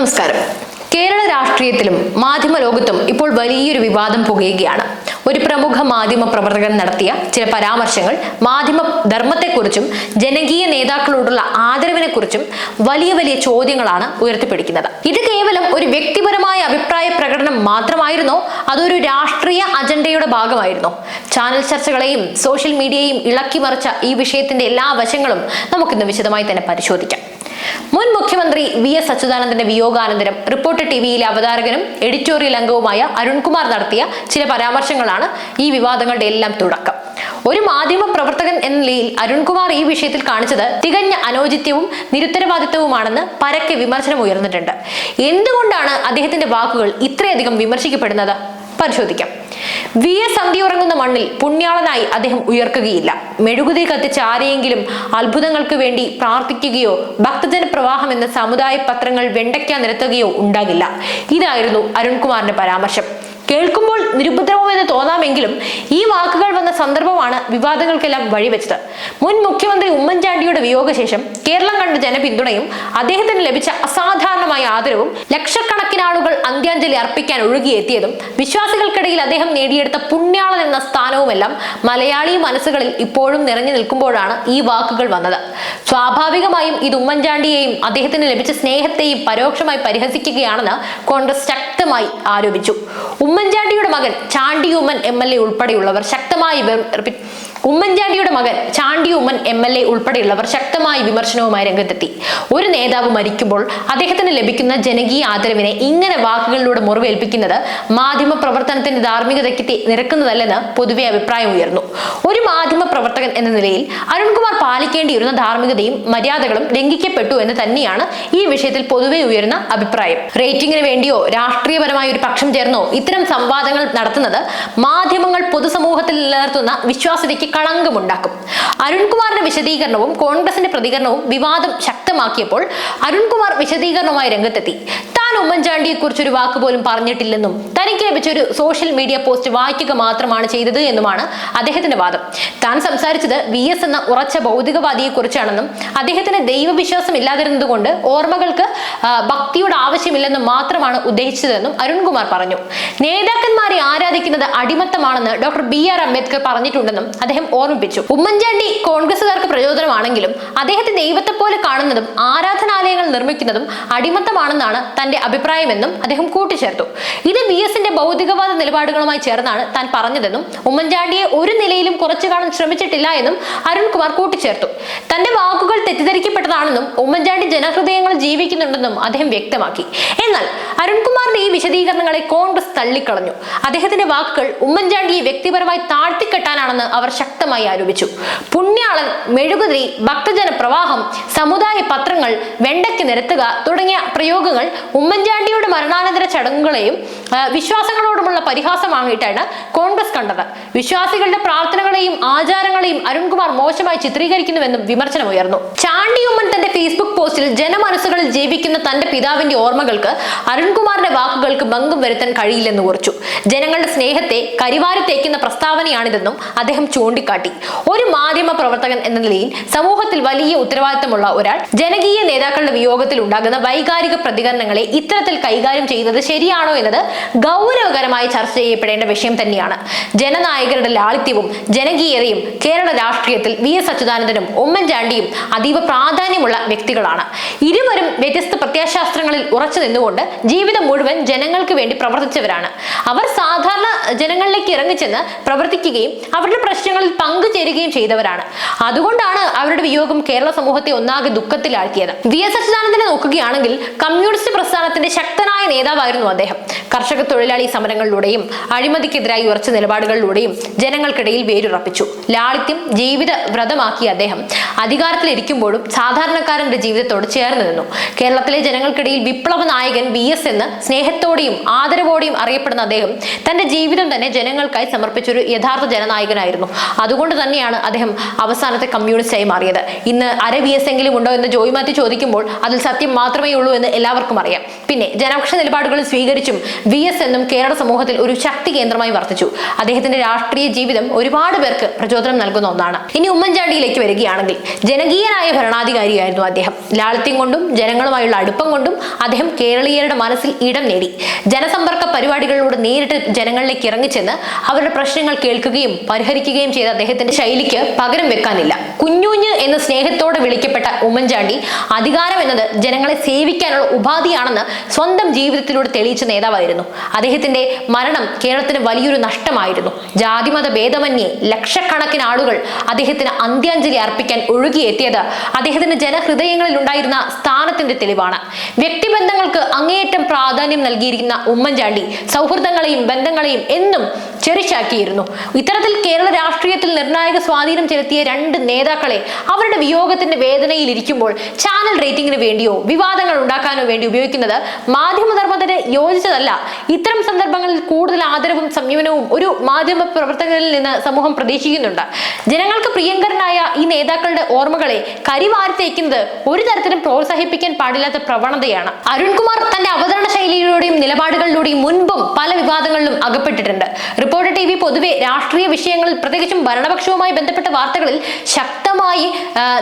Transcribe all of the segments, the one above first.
നമസ്കാരം. കേരള രാഷ്ട്രീയത്തിലും മാധ്യമ ലോകത്തും ഇപ്പോൾ വലിയൊരു വിവാദം പുകയുകയാണ്. ഒരു പ്രമുഖ മാധ്യമ പ്രവർത്തകൻ നടത്തിയ ചില പരാമർശങ്ങൾ മാധ്യമ ധർമ്മത്തെക്കുറിച്ചും ജനകീയ നേതാക്കളോടുള്ള ആദരവിനെക്കുറിച്ചും വലിയ വലിയ ചോദ്യങ്ങളാണ് ഉയർത്തിപ്പിടിക്കുന്നത്. ഇത് കേവലം ഒരു വ്യക്തിപരമായ അഭിപ്രായ പ്രകടനം മാത്രമായിരുന്നോ? അതൊരു രാഷ്ട്രീയ അജണ്ടയുടെ ഭാഗമായിരുന്നോ? ചാനൽ ചർച്ചകളെയും സോഷ്യൽ മീഡിയയും ഇളക്കിമറിച്ച ഈ വിഷയത്തിന്റെ എല്ലാ വശങ്ങളും നമുക്കിന്ന് വിശദമായി തന്നെ പരിശോധിക്കാം. മുൻ മുഖ്യമന്ത്രി വി എസ് അച്യുതാനന്ദന്റെ വിയോഗാനന്തരം റിപ്പോർട്ട് ടി വിയിലെ അവതാരകനും എഡിറ്റോറിയൽ അംഗവുമായ അരുൺകുമാർ നടത്തിയ ചില പരാമർശങ്ങളാണ് ഈ വിവാദങ്ങളുടെ എല്ലാം തുടക്കം. ഒരു മാധ്യമ പ്രവർത്തകൻ എന്ന നിലയിൽ അരുൺകുമാർ ഈ വിഷയത്തിൽ കാണിച്ചത് തികഞ്ഞ അനൗചിത്യവും നിരുത്തരവാദിത്വവുമാണെന്ന് പരക്കെ വിമർശനം ഉയർന്നിട്ടുണ്ട്. എന്തുകൊണ്ടാണ് അദ്ദേഹത്തിന്റെ വാക്കുകൾ ഇത്രയധികം വിമർശിക്കപ്പെടുന്നത്? പരിശോധിക്കാം. വി എസ് സന്ധി ഉറങ്ങുന്ന മണ്ണിൽ പുണ്യാളനായി അദ്ദേഹം ഉയർക്കുകയില്ല. മെഴുകുതി കത്തിച്ച് ആരെയെങ്കിലും അത്ഭുതങ്ങൾക്ക് വേണ്ടി പ്രാർത്ഥിക്കുകയോ ഭക്തജന പ്രവാഹം എന്ന സമുദായ പത്രങ്ങൾ വെണ്ടയ്ക്ക നിരത്തുകയോ ഉണ്ടാകില്ല. ഇതായിരുന്നു അരുൺകുമാറിന്റെ പരാമർശം. കേൾക്കുമ്പോൾ നിരുപദ്രവമെന്ന് തോന്നാമെങ്കിലും ഈ വാക്കുകൾ വന്ന സന്ദർഭമാണ് വിവാദങ്ങൾക്കെല്ലാം വഴിവെച്ചത്. മുൻ മുഖ്യമന്ത്രി ഉമ്മൻചാണ്ടിയുടെ വിയോഗശേഷം കേരളം കണ്ട ജനപിന്തുണയും അദ്ദേഹത്തിന് ലഭിച്ച അസാധാരണമായ ആദരവും ലക്ഷക്കണക്കിന് ആളുകൾ അന്ത്യാഞ്ജലി അർപ്പിക്കാൻ ഒഴുകിയെത്തിയതും വിശ്വാസികൾക്കിടയിൽ അദ്ദേഹം നേടിയെടുത്ത പുണ്യാളൻ എന്ന സ്ഥാനവുമെല്ലാം മലയാളി മനസ്സുകളിൽ ഇപ്പോഴും നിറഞ്ഞു നിൽക്കുമ്പോഴാണ് ഈ വാക്കുകൾ വന്നത്. സ്വാഭാവികമായും ഇത് ഉമ്മൻചാണ്ടിയെയും അദ്ദേഹത്തിന് ലഭിച്ച സ്നേഹത്തെയും പരോക്ഷമായി പരിഹസിക്കുകയാണെന്ന് കോൺഗ്രസ് ശക്തമായി ആരോപിച്ചു. ഉമ്മൻചാണ്ടിയുടെ മകൻ Chandy Oommen M L A ഉൾപ്പെടെയുള്ളവർ ശക്തമായി. ഉമ്മൻചാണ്ടിയുടെ മകൻ Chandy Oommen M L A ഉൾപ്പെടെയുള്ളവർ ശക്തമായി വിമർശനവുമായി രംഗത്തെത്തി. ഒരു നേതാവ് മരിക്കുമ്പോൾ അദ്ദേഹത്തിന് ലഭിക്കുന്ന ജനകീയ ആദരവിനെ ഇങ്ങനെ വാക്കുകളിലൂടെ മുറിവേൽപ്പിക്കുന്നത് മാധ്യമ പ്രവർത്തനത്തിന്റെ ധാർമ്മികതയ്ക്ക് നിരക്കുന്നതല്ലെന്ന് പൊതുവെ അഭിപ്രായം ഉയർന്നു. ഒരു മാധ്യമ പ്രവർത്തകൻ എന്ന നിലയിൽ അരുൺകുമാർ പാലിക്കേണ്ടിയിരുന്ന ധാർമ്മികതയും മര്യാദകളും ലംഘിക്കപ്പെട്ടു എന്ന് തന്നെയാണ് ഈ വിഷയത്തിൽ പൊതുവെ ഉയരുന്ന അഭിപ്രായം. റേറ്റിംഗിന് വേണ്ടിയോ രാഷ്ട്രീയപരമായ ഒരു പക്ഷം ചേർന്നോ ഇത്തരം സംവാദങ്ങൾ നടത്തുന്നത് മാധ്യമങ്ങൾ പൊതുസമൂഹത്തിൽ നിലനിർത്തുന്ന വിശ്വാസ്യതയ്ക്ക് കളങ്കമുണ്ടാക്കും. അരുൺകുമാറിന്റെ വിശദീകരണവും കോൺഗ്രസിന്റെ പ്രതികരണവും വിവാദം ശക്തമാക്കിയപ്പോൾ അരുൺകുമാർ വിശദീകരണവുമായി രംഗത്തെത്തി. താൻ ഉമ്മൻചാണ്ടിയെ കുറിച്ച് ഒരു വാക്ക് പോലും പറഞ്ഞിട്ടില്ലെന്നും തനിക്ക് ലഭിച്ച ഒരു സോഷ്യൽ മീഡിയ പോസ്റ്റ് വായിക്കുക മാത്രമാണ് ചെയ്തത് എന്നുമാണ് അദ്ദേഹത്തിന്റെ വാദം. താൻ സംസാരിച്ചത് വി എസ് എന്ന ഉറച്ച ഭൗതികവാദിയെ കുറിച്ചാണെന്നും അദ്ദേഹത്തിന് ദൈവവിശ്വാസം ഇല്ലാതിരുന്നതുകൊണ്ട് ഓർമ്മകൾക്ക് ഭക്തിയുടെ ആവശ്യമില്ലെന്നും മാത്രമാണ് ഉദ്ദേശിച്ചതെന്നും അരുൺകുമാർ പറഞ്ഞു. നേതാക്കന്മാരെ ആരാധിക്കുന്നത് അടിമത്തമാണെന്ന് ഡോക്ടർ ബി ആർ അംബേദ്കർ പറഞ്ഞിട്ടുണ്ടെന്നും അദ്ദേഹം ഓർമ്മിപ്പിച്ചു. ഉമ്മൻചാണ്ടി കോൺഗ്രസുകാർക്ക് പ്രചോദനമാണെങ്കിലും അദ്ദേഹത്തെ ദൈവത്തെ പോലെ കാണുന്നതും ആരാധനാലയങ്ങൾ നിർമ്മിക്കുന്നതും അടിമത്തമാണെന്നാണ് തന്റെ അഭിപ്രായമെന്നും അദ്ദേഹം കൂട്ടിച്ചേർത്തു. ഇത് ബി എസിന്റെ ഭൗതികവാദ നിലപാടുകളുമായി ചേർന്നാണ് താൻ പറഞ്ഞതെന്നും ഉമ്മൻചാണ്ടിയെ ഒരു നിലയിലും കുറച്ചു കാണാൻ ശ്രമിച്ചിട്ടില്ല എന്നും അരുൺകുമാർ കൂട്ടിച്ചേർത്തു. തന്റെ വാക്കുകൾ തെറ്റിദ്ധരിക്കപ്പെട്ടതാണെന്നും ഉമ്മൻചാണ്ടി ജനഹൃദയങ്ങൾ ജീവിക്കുന്നുണ്ടെന്നും അദ്ദേഹം വ്യക്തമാക്കി. എന്നാൽ അരുൺകുമാറിന്റെ ഈ വിശദീകരണങ്ങളെ കോൺഗ്രസ് തള്ളിക്കളഞ്ഞു. അദ്ദേഹത്തിന്റെ വാക്കുകൾ ഉമ്മൻചാണ്ടിയെ വ്യക്തിപരമായി താഴ്ത്തിക്കെട്ടാനാണെന്ന് അവർ ശക്തമായി ആരോപിച്ചു. പുണ്യാളൻ മെഴുകുതിരി ഭക്തജന പ്രവാഹം സമുദായ പത്രങ്ങൾ വെണ്ടയ്ക്ക് നിരത്തുക തുടങ്ങിയ പ്രയോഗങ്ങൾ ഉമ്മൻചാണ്ടിയുടെ മരണാനന്തര ചടങ്ങുകളെയും വിശ്വാസങ്ങളോടുമുള്ള പരിഹാസമായിട്ടാണ് കോൺഗ്രസ് കണ്ടത്. വിശ്വാസികളുടെ പ്രാർത്ഥനകളെയും ആചാരങ്ങളെയും അരുൺകുമാർ മോശമായി ചിത്രീകരിക്കുന്നുവെന്നും വിമർശനമുയർന്നു ചാണ്ടി ഉമ്മൻ തന്റെ ഫേസ്ബുക്ക് പോസ്റ്റിൽ ജനമനസ്സുകളിൽ ജീവിക്കുന്ന തന്റെ പിതാവിന്റെ ഓർമ്മകൾക്ക് അരുൺകുമാറിന്റെ വാക്കുകൾക്ക് ഭംഗം വരുത്താൻ കഴിയില്ലെന്ന് കുറിച്ചു. ജനങ്ങളുടെ സ്നേഹത്തെ കരിവാരി തേക്കുന്ന പ്രസ്താവനയാണിതെന്നും അദ്ദേഹം ചൂണ്ടിക്കാട്ടി. ഒരു മാധ്യമ പ്രവർത്തകൻ എന്ന നിലയിൽ സമൂഹത്തിൽ വലിയ ഉത്തരവാദിത്തമുള്ള ഒരാൾ ജനകീയ നേതാക്കളുടെ വിയോഗത്തിൽ ഉണ്ടാകുന്ന വൈകാരിക പ്രതികരണങ്ങളെ ഇത്തരത്തിൽ കൈകാര്യം ചെയ്യുന്നത് ശരിയാണോ എന്നത് ഗൗരവകരമായി ചർച്ച ചെയ്യപ്പെടേണ്ട വിഷയം തന്നെയാണ്. ജനനായകരുടെ ലാളിത്യവും ജനകീയതയും കേരള രാഷ്ട്രീയത്തിൽ വി എസ് അച്യുതാനന്ദനും ഉമ്മൻചാണ്ടിയും അതീവ പ്രാധാന്യമുള്ള വ്യക്തികളാണ്. ഇരുവരും വ്യത്യസ്ത പ്രത്യാശാസ്ത്രങ്ങളിൽ ഉറച്ചു നിന്നുകൊണ്ട് ജീവിതം മുഴുവൻ ജനങ്ങൾക്ക് വേണ്ടി പ്രവർത്തിച്ചവരാണ്. അവർ സാധാരണ ജനങ്ങളിലേക്ക് ഇറങ്ങിച്ചെന്ന് പ്രവർത്തിക്കുകയും അവരുടെ പ്രശ്നങ്ങളിൽ പങ്കുചേരുകയും ചെയ്തവരാണ്. അതുകൊണ്ടാണ് അവരുടെ വിയോഗം കേരള സമൂഹത്തെ ഒന്നാകെ ദുഃഖത്തിലാക്കിയത് വി എസ് അച്യുതാനന്ദനെ നോക്കുകയാണെങ്കിൽ കമ്മ്യൂണിസ്റ്റ് പ്രസ്ഥാനത്തിന്റെ ശക്തനായ നേതാവായിരുന്നു അദ്ദേഹം. കർഷക തൊഴിലാളി സമരങ്ങളിലൂടെയും അഴിമതിക്കെതിരായി ഉറച്ച നിലപാടുകളിലൂടെയും ജനങ്ങൾക്കിടയിൽ വേരുറപ്പിച്ചു. ലാളിത്യം ജീവിത വ്രതമാക്കിയ അദ്ദേഹം. അധികാരത്തിലിരിക്കുമ്പോഴും സാധാരണക്കാരന്റെ ജീവിതത്തോട് ചേർന്ന് നിന്നു. കേരളത്തിലെ ജനങ്ങൾക്കിടയിൽ വിപ്ലവ നായകൻ വി എസ് എന്ന് സ്നേഹത്തോടെയും ആദരവോടെയും അറിയപ്പെടുന്ന അദ്ദേഹം തന്റെ ജീവിതം തന്നെ ജനങ്ങൾക്കായി സമർപ്പിച്ചൊരു യഥാർത്ഥ ജനനായകനായിരുന്നു. അതുകൊണ്ട് തന്നെയാണ് അദ്ദേഹം അവസാനത്തെ കമ്മ്യൂണിസ്റ്റായി മാറിയത്. ഇന്ന് അര വി എസ് എങ്കിലും ഉണ്ടോ എന്ന് ജോയി മാറ്റി ചോദിക്കുമ്പോൾ അതിൽ സത്യം മാത്രമേ ഉള്ളൂ എന്ന് എല്ലാവർക്കും അറിയാം. പിന്നെ ജനപക്ഷ നിലപാടുകൾ സ്വീകരിച്ചും വി എസ് എന്നും കേരള സമൂഹത്തിൽ ഒരു ശക്തി കേന്ദ്രമായി വർത്തിച്ചു. അദ്ദേഹത്തിന്റെ രാഷ്ട്രീയ ജീവിതം ഒരുപാട് പേർക്ക് പ്രചോദനം നൽകുന്ന ഒന്നാണ്. ഇനി ഉമ്മൻചാണ്ടിയിലേക്ക് വരികയാണെങ്കിൽ ജനകീയനായ ഭരണാധികാരിയായിരുന്നു അദ്ദേഹം. ലാളിത്യം കൊണ്ടും ജനങ്ങളുമായുള്ള അടുപ്പം കൊണ്ടും അദ്ദേഹം കേരളീയരുടെ മനസ്സിൽ ഇടം നേടി. ജനസമ്പർക്ക പരിപാടികളിലൂടെ നേരിട്ട് ജനങ്ങളിലേക്ക് ഇറങ്ങിച്ചെന്ന് അവരുടെ പ്രശ്നങ്ങൾ കേൾക്കുകയും പരിഹരിക്കുകയും ചെയ്ത അദ്ദേഹത്തിന്റെ ശൈലിക്ക് പകരം വെക്കാനില്ല. കുഞ്ഞുഞ്ഞ് എന്ന സ്നേഹത്തോടെ വിളിക്കപ്പെട്ട ഉമ്മൻചാണ്ടി അധികാരം എന്നത് ജനങ്ങളെ സേവിക്കാനുള്ള ഉപാധിയാണെന്ന് സ്വന്തം ജീവിതത്തിലൂടെ തെളിയിച്ച നേതാവായിരുന്നു. അദ്ദേഹത്തിന്റെ മരണം കേരളത്തിന് വലിയൊരു നഷ്ടമായിരുന്നു. ജാതിമത ഭേദമന്യേ ലക്ഷക്കണക്കിന് ആളുകൾ അദ്ദേഹത്തിന് അന്ത്യാഞ്ജലി അർപ്പിക്കാൻ ഒഴുകിയെത്തിയത് അദ്ദേഹത്തിന്റെ ജനഹൃദയങ്ങളിൽ ഉണ്ടായിരുന്ന സ്ഥാനത്തിന്റെ തെളിവാണ്. വ്യക്തിബന്ധങ്ങൾക്ക് അങ്ങേയറ്റം പ്രാധാന്യം നൽകിയിരിക്കുന്ന ഉമ്മൻചാണ്ടി സൗഹൃദങ്ങളെയും ബന്ധങ്ങളെയും എന്നും ചെറിച്ചാക്കിയിരുന്നു ഇത്തരത്തിൽ കേരള രാഷ്ട്രീയത്തിൽ നിർണായക സ്വാധീനം ചെലുത്തിയ രണ്ട് നേതാക്കളെ അവരുടെ വിയോഗത്തിന്റെ വേദനയിൽ ഇരിക്കുമ്പോൾ ചാനൽ റേറ്റിംഗിന് വേണ്ടിയോ വിവാദങ്ങൾ ഉണ്ടാക്കാനോ വേണ്ടി ഉപയോഗിക്കുന്നത് മാധ്യമധർമ്മത്തിന് യോജിച്ചതല്ല ഇത്തരം സന്ദർഭങ്ങളിൽ കൂടുതൽ ആദരവും സംയമനവും ഒരു മാധ്യമ പ്രവർത്തകരിൽ നിന്ന് സമൂഹം പ്രതീക്ഷിക്കുന്നുണ്ട്. ജനങ്ങൾക്ക് പ്രിയങ്കരനായ ഈ നേതാക്കളുടെ ഓർമ്മകളെ കരിവാരി തേക്കുന്നത് ഒരു തരത്തിലും പ്രോത്സാഹിപ്പിക്കാൻ പാടില്ലാത്ത പ്രവണതയാണ്. അരുൺകുമാർ തന്റെ അവതരണ ശൈലിയിലൂടെയും നിലപാടുകളിലൂടെയും മുൻപും പല വിവാദങ്ങളിലും അകപ്പെട്ടിട്ടുണ്ട്. റിപ്പോർട്ടർ ടി വി പൊതുവെ രാഷ്ട്രീയ വിഷയങ്ങളിൽ പ്രത്യേകിച്ചും ഭരണപക്ഷവുമായി ബന്ധപ്പെട്ട വാർത്തകളിൽ ശക്തമായി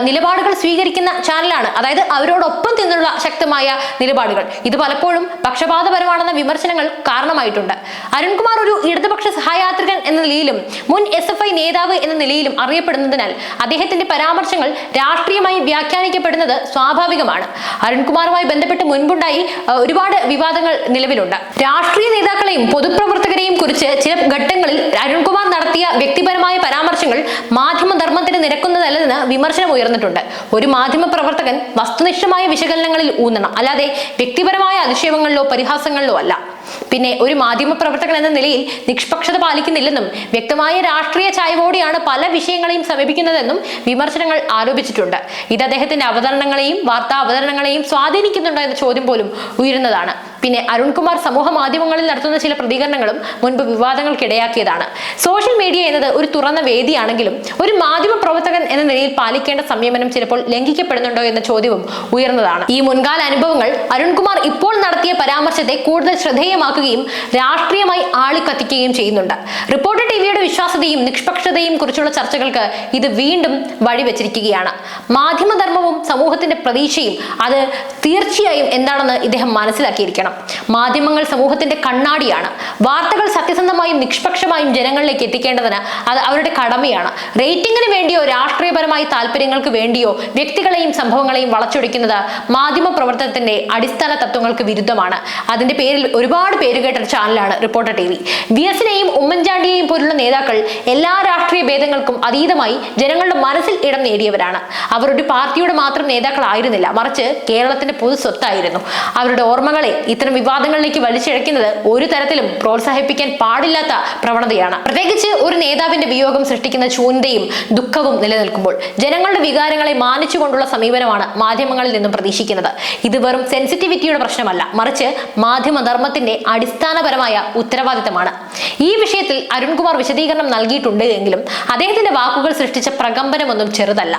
നിലപാടുകൾ സ്വീകരിക്കുന്ന ചാനലാണ്. അതായത് അവരോടൊപ്പം നിന്നുള്ള ശക്തമായ നിലപാടുകൾ. ഇത് പലപ്പോഴും പക്ഷപാതപരമാണെന്ന വിമർശനങ്ങൾ കാരണമായിട്ടുണ്ട്. അരുൺകുമാർ ഒരു ഇടതുപക്ഷ സഹായാത്രികൻ എന്ന നിലയിലും മുൻ എസ് എഫ് ഐ നേതാവ് എന്ന നിലയിലും അറിയപ്പെടുന്നതിനാൽ അദ്ദേഹത്തിന്റെ പരാമർശങ്ങൾ രാഷ്ട്രീയമായി വ്യാഖ്യാനിക്കപ്പെടുന്നത് സ്വാഭാവികമാണ്. അരുൺകുമാറുമായി ബന്ധപ്പെട്ട് മുൻപുണ്ടായി ഒരുപാട് വിവാദങ്ങൾ നിലവിലുണ്ട്. രാഷ്ട്രീയ നേതാക്കളെയും പൊതുപ്രവർത്തകരെയും കുറിച്ച് ചില ഘട്ടങ്ങളിൽ അരുൺകുമാർ നടത്തിയ വ്യക്തിപരമായ പരാമർശങ്ങൾ മാധ്യമധർമ്മത്തിന് നിരക്കുന്നതല്ലെന്ന് വിമർശനം ഉയർന്നിട്ടുണ്ട്. ഒരു മാധ്യമ പ്രവർത്തകൻ വസ്തുനിഷ്ഠമായ വിശകലനങ്ങളിൽ ഊന്നണം അല്ലാതെ വ്യക്തിപരമായ അധിക്ഷേപങ്ങളിലോ പരിഹാസങ്ങളിലോ അല്ല. പിന്നെ ഒരു മാധ്യമ പ്രവർത്തകൻ എന്ന നിലയിൽ നിഷ്പക്ഷത പാലിക്കുന്നില്ലെന്നും വ്യക്തമായ രാഷ്ട്രീയ ചായവോടെയാണ് പല വിഷയങ്ങളെയും സമീപിക്കുന്നതെന്നും വിമർശനങ്ങൾ ആരോപിച്ചിട്ടുണ്ട്. ഇത് അദ്ദേഹത്തിന്റെ അവതരണങ്ങളെയും വാർത്താ അവതരണങ്ങളെയും സ്വാധീനിക്കുന്നുണ്ടോ എന്ന ചോദ്യം പോലും ഉയരുന്നതാണ്. പിന്നെ അരുൺകുമാർ സമൂഹ മാധ്യമങ്ങളിൽ നടത്തുന്ന ചില പ്രതികരണങ്ങളും മുൻപ് വിവാദങ്ങൾക്കിടയാക്കിയതാണ്. സോഷ്യൽ മീഡിയ എന്നത് ഒരു തുറന്ന വേദിയാണെങ്കിലും ഒരു മാധ്യമ പ്രവർത്തകൻ എന്ന നിലയിൽ പാലിക്കേണ്ട സംയമനം ചിലപ്പോൾ ലംഘിക്കപ്പെടുന്നുണ്ടോ എന്ന ചോദ്യവും ഉയർന്നതാണ്. ഈ മുൻകാല അനുഭവങ്ങൾ അരുൺകുമാർ ഇപ്പോൾ നടത്തിയ പരാമർശത്തെ കൂടുതൽ ശ്രദ്ധേയമാക്കുകയും രാഷ്ട്രീയമായി ആളിക്കത്തിക്കുകയും ചെയ്യുന്നുണ്ട്. റിപ്പോർട്ടർ ടിവിയുടെ വിശ്വാസ്യതയും നിഷ്പക്ഷതയും കുറിച്ചുള്ള ചർച്ചകൾക്ക് ഇത് വീണ്ടും വഴിവെച്ചിരിക്കുകയാണ്. മാധ്യമധർമ്മവും സമൂഹത്തിന്റെ പ്രതീക്ഷയും അത് തീർച്ചയായും എന്താണെന്ന് ഇദ്ദേഹം മനസ്സിലാക്കിയിരിക്കണം. മാധ്യമങ്ങൾ സമൂഹത്തിന്റെ കണ്ണാടിയാണ്. വാർത്തകൾ സത്യസന്ധമായും നിഷ്പക്ഷമായും ജനങ്ങളിലേക്ക് എത്തിക്കേണ്ടതിന് അത് അവരുടെ കടമയാണ്. റേറ്റിംഗിന് വേണ്ടിയോ രാഷ്ട്രീയപരമായ താല്പര്യങ്ങൾക്ക് വേണ്ടിയോ വ്യക്തികളെയും സംഭവങ്ങളെയും വളച്ചൊടിക്കുന്നത് മാധ്യമ പ്രവർത്തനത്തിന്റെ അടിസ്ഥാന തത്വങ്ങൾക്ക് വിരുദ്ധമാണ്. അതിന്റെ പേരിൽ ഒരുപാട് പേരുകേട്ട ചാനലാണ് റിപ്പോർട്ടർ ടി വി. വി എസിനെയും ഉമ്മൻചാണ്ടിയെയും പോലുള്ള നേതാക്കൾ എല്ലാ രാഷ്ട്രീയ ഭേദങ്ങൾക്കും അതീതമായി ജനങ്ങളുടെ മനസ്സിൽ ഇടം നേടിയവരാണ്. ഒരു പാർട്ടിയുടെ മാത്രം നേതാക്കളായിരുന്നില്ല. മറിച്ച് കേരളത്തിന്റെ പൊതു സ്വത്തായിരുന്നു. അവരുടെ ഓർമ്മകളെ ഇത്തരം വിവാദങ്ങളിലേക്ക് വലിച്ചിഴക്കുന്നത് ഒരു തരത്തിലും പ്രോത്സാഹിപ്പിക്കാൻ പാടില്ലാത്ത പ്രവണതയാണ്. പ്രത്യേകിച്ച് ഒരു നേതാവിന്റെ വിയോഗം സൃഷ്ടിക്കുന്ന ശൂന്യതയും ദുഃഖവും നിലനിൽക്കുമ്പോൾ ജനങ്ങളുടെ വികാരങ്ങളെ മാനിച്ചുകൊണ്ടുള്ള സമീപനമാണ് മാധ്യമങ്ങളിൽ നിന്നും പ്രതീക്ഷിക്കുന്നത്. ഇത് വെറും സെൻസിറ്റിവിറ്റിയുടെ പ്രശ്നമല്ല മറിച്ച് മാധ്യമധർമ്മത്തിന്റെ അടിസ്ഥാനപരമായ ഉത്തരവാദിത്തമാണ്. ഈ വിഷയത്തിൽ അരുൺകുമാർ വിശദീകരണം നൽകിയിട്ടുണ്ട് എങ്കിലും അദ്ദേഹത്തിന്റെ വാക്കുകൾ സൃഷ്ടിച്ച പ്രകമ്പനമൊന്നും ചെറുതല്ല.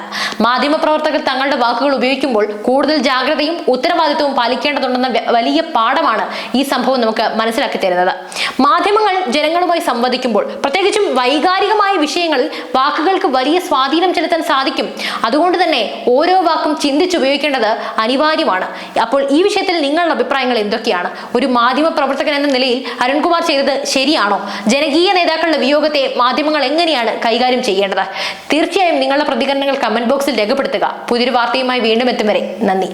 മാധ്യമപ്രവർത്തകർ തങ്ങളുടെ വാക്കുകൾ ഉപയോഗിക്കുമ്പോൾ കൂടുതൽ ജാഗ്രതയും ഉത്തരവാദിത്വവും പാലിക്കേണ്ടതുണ്ടെന്ന വലിയ പാഠമാണ് ഈ സംഭവം നമുക്ക് മനസ്സിലാക്കി തരുന്നത്. മാധ്യമങ്ങൾ ജനങ്ങളുമായി സംവദിക്കുമ്പോൾ പ്രത്യേകിച്ചും വൈകാരികമായ വിഷയങ്ങളിൽ വാക്കുകൾക്ക് വലിയ സ്വാധീനം ചെലുത്താൻ സാധിക്കും. അതുകൊണ്ട് തന്നെ ഓരോ വാക്കും ചിന്തിച്ച് ഉപയോഗിക്കേണ്ടത് അനിവാര്യമാണ്. അപ്പോൾ ഈ വിഷയത്തിൽ നിങ്ങളുടെ അഭിപ്രായങ്ങൾ എന്തൊക്കെയാണ്? ഒരു മാധ്യമ പ്രവർത്തകൻ എന്ന നിലയിൽ അരുൺകുമാർ ചെയ്തത് ശരിയാണോ? ജനകീയ നേതാക്കളുടെ വിയോഗത്തെ മാധ്യമങ്ങൾ എങ്ങനെയാണ് കൈകാര്യം ചെയ്യേണ്ടത്? തീർച്ചയായും നിങ്ങളുടെ പ്രതികരണങ്ങൾ കമന്റ് ബോക്സിൽ രേഖപ്പെടുത്തുക. പുതിയൊരു വാർത്തയുമായി വീണ്ടും എത്തും വരെ. നന്ദി.